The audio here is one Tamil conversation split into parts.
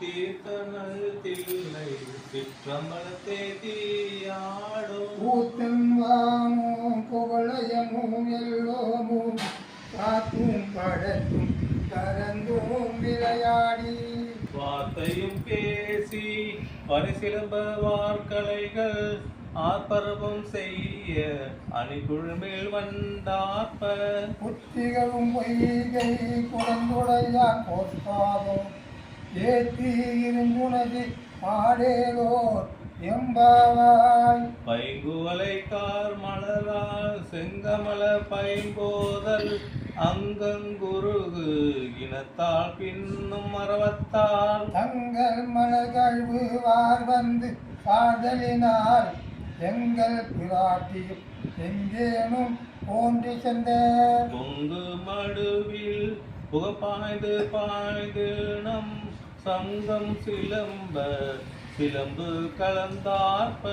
தீர்த்தனல் தில்லை சிற்றம்பலத்தே தீயாடும் கூத்தும் வாமும் குவளையமும் எல்லோமும் காத்தும் படத்தும் கரந்தும் விளையாடி. வார்த்தையும் பேசி பரிசிலம்ப வார்கலைகள் ஆர்ப்பரவும் செய்ய அணிகுழுமில் வந்தார்ப்ப புத்திகளும் பொய்கை குழந்துடையான் போற்றாதோம் ஏத்தி இருந்துணதி பாடேலோர் எம்பாவாய். பைங்குவலை கார் மலரால் செங்கமல பைம்போதல் அங்கங்குருகு இனத்தால் பின்னும் மரவத்தால். தங்கள் மலகழ்வு வார் வந்து காதலினால் எங்கள் பிராட்டியும் எங்கேனும் தோன்றி சென்ற பொங்கு மடுவில் புகப்பாய்ந்து பாய்ந்து நம் சங்கம் சிலம்ப சிலம்பு கலந்தார்ப்ப.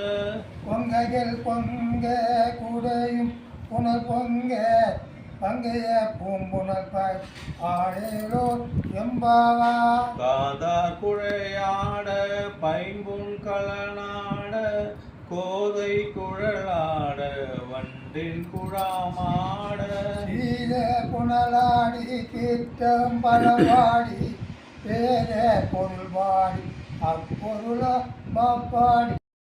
பொங்கையில் பொங்க குடையும் புனல் பொங்க பங்கைய பூம்புணல் பாய் ஆடேலோ எம்பாவா. காதார் குழையாட பைம்புன் களனாட கோதை குழலாட வண்டின் குழாமாட. சீல புனலாடி கீர்த்தம் பரவாடி பேர பொருள்வாடி அப்பொருளா பாப்பாடி